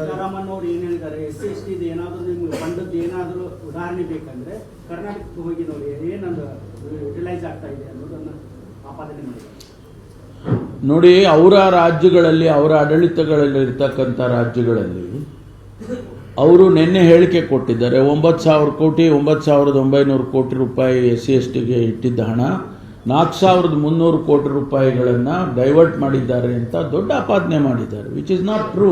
ಸೀತಾರಾಮನ್ ಅವರು ಏನ್ ಹೇಳಿದ್ದಾರೆ? ಎಸ್ ಸಿ ಎಸ್ ಟಿ ಏನಾದ್ರೂ ನಿಮ್ಗೆ ಫಂಡದ್ದು ಏನಾದ್ರು ಉದಾಹರಣೆ ಬೇಕಂದ್ರೆ ಕರ್ನಾಟಕಕ್ಕೆ ಹೋಗಿ ನೋಡಿ ಏನಂದು ಯುಟಿಲೈಸ್ ಆಗ್ತಾ ಇದೆ ಅನ್ನೋದನ್ನ ಆಪಾದನೆ ಮಾಡಿದ್ದಾರೆ ನೋಡಿ, ಅವರ ರಾಜ್ಯಗಳಲ್ಲಿ, ಅವರ ಆಡಳಿತಗಳಲ್ಲಿ ಇರ್ತಕ್ಕಂಥ ರಾಜ್ಯಗಳಲ್ಲಿ ಅವರು ನಿನ್ನೆ ಹೇಳಿಕೆ ಕೊಟ್ಟಿದ್ದಾರೆ, ಒಂಬತ್ತು ಸಾವಿರ ಕೋಟಿ, ಒಂಬತ್ತು ಸಾವಿರದ ಒಂಬೈನೂರು ಕೋಟಿ ರೂಪಾಯಿ ಎಸ್ ಸಿ ಎಸ್ ಟಿಗೆ ಇಟ್ಟಿದ್ದ ಹಣ, ನಾಲ್ಕು ಸಾವಿರದ ಮುನ್ನೂರು ಕೋಟಿ ರೂಪಾಯಿಗಳನ್ನು ಡೈವರ್ಟ್ ಮಾಡಿದ್ದಾರೆ ಅಂತ ದೊಡ್ಡ ಆಪಾದನೆ ಮಾಡಿದ್ದಾರೆ ವಿಚ್ ಇಸ್ ನಾಟ್ ಟ್ರೂ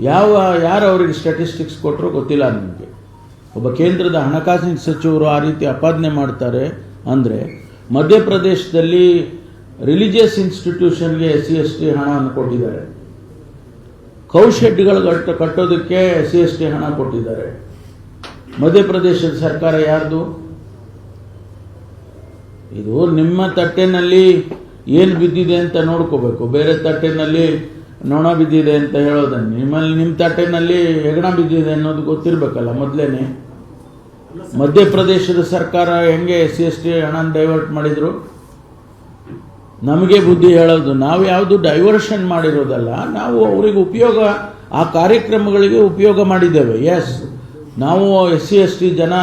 ಯಾವ, ಯಾರು ಅವರಿಗೆ ಸ್ಟ್ಯಾಟಿಸ್ಟಿಕ್ಸ್ ಕೊಟ್ಟರು ಗೊತ್ತಿಲ್ಲ ನನಗೆ ಒಬ್ಬ ಕೇಂದ್ರದ ಹಣಕಾಸಿನ ಸಚಿವರು ಆ ರೀತಿ ಅಪಾದನೆ ಮಾಡ್ತಾರೆ ಅಂದರೆ ಮಧ್ಯಪ್ರದೇಶದಲ್ಲಿ ರಿಲಿಜಿಯಸ್ ಇನ್ಸ್ಟಿಟ್ಯೂಷನ್ಗೆ ಎಸ್ ಸಿ ಎಸ್ ಟಿ ಹಣವನ್ನು ಕೊಟ್ಟಿದ್ದಾರೆ. ಕೌಶೆಡ್ಗಳು ಕಟ್ಟ, ಕಟ್ಟೋದಕ್ಕೆ ಎಸ್ ಸಿ ಎಸ್ ಟಿ ಹಣ ಕೊಟ್ಟಿದ್ದಾರೆ. ಮಧ್ಯಪ್ರದೇಶದ ಸರ್ಕಾರ ಯಾರ್ದು? ಇದು ನಿಮ್ಮ ತಟ್ಟೆನಲ್ಲಿ ಏನು ಬಿದ್ದಿದೆ ಅಂತ ನೋಡ್ಕೋಬೇಕು. ಬೇರೆ ತಟ್ಟೆನಲ್ಲಿ ನೊಣ ಬಿದ್ದಿದೆ ಅಂತ ಹೇಳೋದನ್ನು. ನಿಮ್ಮಲ್ಲಿ ನಿಮ್ಮ ತಟ್ಟೆನಲ್ಲಿ ಹೆಗಣ ಬಿದ್ದಿದೆ ಅನ್ನೋದು ಗೊತ್ತಿರಬೇಕಲ್ಲ ಮೊದಲೇನೆ. ಮಧ್ಯಪ್ರದೇಶದ ಸರ್ಕಾರ ಹೆಂಗೆ ಎಸ್ ಸಿ ಎಸ್ ಟಿ ಹಣ ಡೈವರ್ಟ್ ಮಾಡಿದ್ರು? ನಮಗೆ ಬುದ್ಧಿ ಹೇಳೋದು, ನಾವು ಯಾವುದು ಡೈವರ್ಷನ್ ಮಾಡಿರೋದಲ್ಲ, ನಾವು ಅವರಿಗೆ ಉಪಯೋಗ, ಆ ಕಾರ್ಯಕ್ರಮಗಳಿಗೆ ಉಪಯೋಗ ಮಾಡಿದ್ದೇವೆ. ಎಸ್ ನಾವು ಎಸ್ ಸಿ ಎಸ್ ಟಿ ಜನ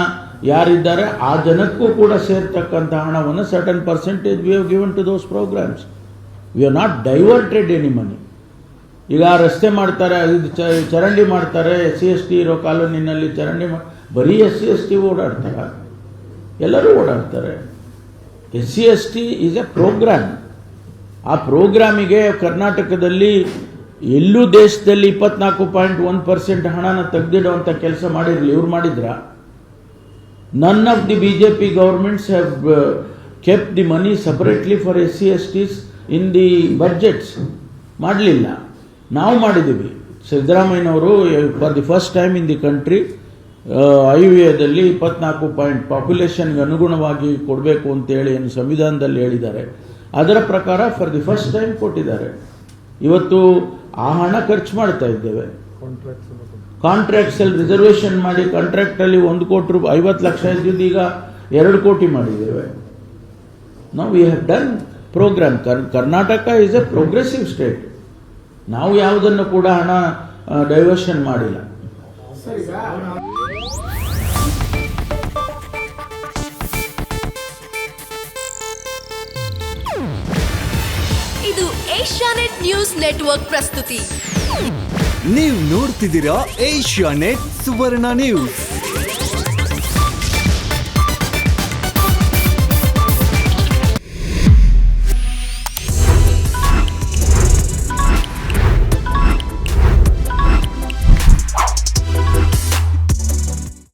ಯಾರಿದ್ದಾರೆ, ಆ ಜನಕ್ಕೂ ಕೂಡ ಸೇರ್ತಕ್ಕಂಥ ಹಣವನ್ನು certain percentage we have given to those programs we are not diverted any money ಈಗ ರಸ್ತೆ ಮಾಡ್ತಾರೆ ಇದು ಚರಂಡಿ ಮಾಡ್ತಾರೆ ಎಸ್ ಸಿ ಎಸ್ ಟಿ ಇರೋ ಕಾಲೋನಿನಲ್ಲಿ ಚರಂಡಿ ಮಾ, ಬರೀ ಎಸ್ ಸಿ ಎಸ್ ಟಿ ಓಡಾಡ್ತಾರ. ಎಲ್ಲರೂ ಓಡಾಡ್ತಾರೆ. S C S T is a program ಆ ಪ್ರೋಗ್ರಾಮಿಗೆ ಕರ್ನಾಟಕದಲ್ಲಿ ಎಲ್ಲೂ ದೇಶದಲ್ಲಿ ಇಪ್ಪತ್ನಾಲ್ಕು ಪಾಯಿಂಟ್ ಒನ್ ಪರ್ಸೆಂಟ್ ಹಣನ ತೆಗೆದಿಡುವಂಥ ಕೆಲಸ ಮಾಡಿರಲಿ, ಇವ್ರು ಮಾಡಿದ್ರ? None of the B J P governments have kept the money separately for S C S Ts in the budgets ಮಾಡಲಿಲ್ಲ. ನಾವು ಮಾಡಿದ್ದೀವಿ. ಸಿದ್ದರಾಮಯ್ಯನವರು for the first time in the country I ವಿ ಎದಲ್ಲಿ ಇಪ್ಪತ್ನಾಲ್ಕು ಪಾಯಿಂಟ್ ಪಾಪ್ಯುಲೇಷನ್ಗೆ ಅನುಗುಣವಾಗಿ ಕೊಡಬೇಕು ಅಂತೇಳಿ ಏನು ಸಂವಿಧಾನದಲ್ಲಿ ಹೇಳಿದ್ದಾರೆ. ಅದರ ಪ್ರಕಾರ ಫಾರ್ ದಿ ಫಸ್ಟ್ ಟೈಮ್ ಕೊಟ್ಟಿದ್ದಾರೆ. ಇವತ್ತು ಆ ಹಣ ಖರ್ಚು ಮಾಡ್ತಾ ಇದ್ದೇವೆ. ಕಾಂಟ್ರಾಕ್ಟ್ಸಲ್ಲಿ ರಿಸರ್ವೇಷನ್ ಮಾಡಿ ಕಾಂಟ್ರಾಕ್ಟಲ್ಲಿ ಒಂದು ಕೋಟಿ ರೂಪಾಯಿ ಐವತ್ತು ಲಕ್ಷ ಇದ್ದಿದ್ದು ಈಗ ಎರಡು ಕೋಟಿ ಮಾಡಿದ್ದೇವೆ. ನಾವು we have done program Karnataka is a progressive state ನಾವು ಯಾವುದನ್ನು ಕೂಡ ಹಣ ಡೈವರ್ಷನ್ ಮಾಡಿಲ್ಲ. ಇದು ಏಷ್ಯಾನೆಟ್ ನ್ಯೂಸ್ ನೆಟ್ವರ್ಕ್ ಪ್ರಸ್ತುತಿ. ನೀವು ನೋಡ್ತಿದ್ದೀರಾ ಏಷ್ಯಾ ನೆಟ್ ಸುವರ್ಣ ನ್ಯೂಸ್.